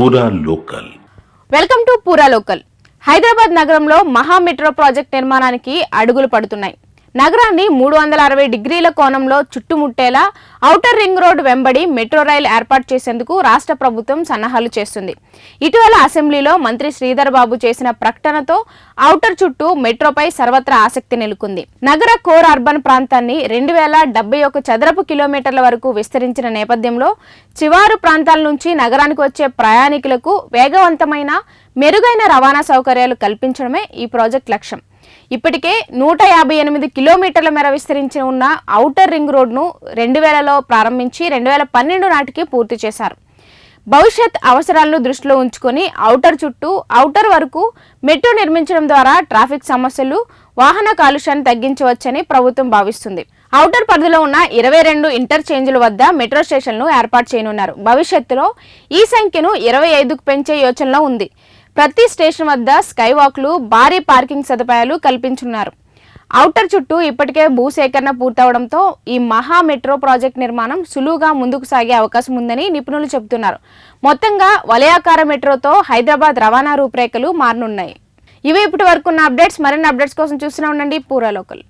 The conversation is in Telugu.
Pura local welcome to Pura local Hyderabad నగరంలో మహా మెట్రో ప్రాజెక్ట్ నిర్మాణానికి అడుగులు పడుతున్నాయి. నగరాన్ని మూడు వందల అరవై డిగ్రీల కోణంలో చుట్టుముట్టేలా ఔటర్ రింగ్ రోడ్ వెంబడి మెట్రో రైలు ఏర్పాటు చేసేందుకు రాష్ట్ర ప్రభుత్వం సన్నాహాలు చేస్తుంది. ఇటీవల అసెంబ్లీలో మంత్రి శ్రీధర్ బాబు చేసిన ప్రకటనతో ఔటర్ చుట్టూ మెట్రోపై సర్వత్రా ఆసక్తి నెలకొంది. నగర కోర్ అర్బన్ ప్రాంతాన్ని రెండు వేల డెబ్బై ఒక చదరపు కిలోమీటర్ల వరకు విస్తరించిన నేపథ్యంలో చివారు ప్రాంతాల నుంచి నగరానికి వచ్చే ప్రయాణికులకు వేగవంతమైన మెరుగైన రవాణా సౌకర్యాలు కల్పించడమే ఈ ప్రాజెక్ట్ లక్ష్యం. ఇప్పటికే నూట యాభై ఎనిమిది కిలోమీటర్ల మేర విస్తరించి ఉన్న ఔటర్ రింగ్ రోడ్ను రెండు వేలలో ప్రారంభించి రెండు వేల పన్నెండు నాటికి పూర్తి చేశారు. భవిష్యత్ అవసరాలను దృష్టిలో ఉంచుకొని ఔటర్ చుట్టూ ఔటర్ వరకు మెట్రో నిర్మించడం ద్వారా ట్రాఫిక్ సమస్యలు వాహన కాలుష్యాన్ని తగ్గించవచ్చని ప్రభుత్వం భావిస్తుంది. ఔటర్ పరిధిలో ఉన్న ఇరవై రెండు ఇంటర్చేంజ్ల వద్ద మెట్రో స్టేషన్లు ఏర్పాటు చేయనున్నారు. భవిష్యత్తులో ఈ సంఖ్యను ఇరవై ఐదుకు పెంచే యోచనలో ఉంది. ప్రతి స్టేషన్ వద్ద స్కై వాక్లు భారీ పార్కింగ్ సదుపాయాలు కల్పించున్నారు. ఔటర్ చుట్టూ ఇప్పటికే భూసేకరణ పూర్తవడంతో ఈ మహా మెట్రో ప్రాజెక్ట్ నిర్మాణం సులువుగా ముందుకు సాగే అవకాశం ఉందని నిపుణులు చెబుతున్నారు. మొత్తంగా వలయాకార మెట్రోతో హైదరాబాద్ రవాణా రూపురేఖలు మారనున్నాయి. ఇవి ఇప్పటి వరకు ఉన్న అప్డేట్స్. మరిన్ని అప్డేట్స్ కోసం చూస్తూనే ఉండండి పూరా లోకల్.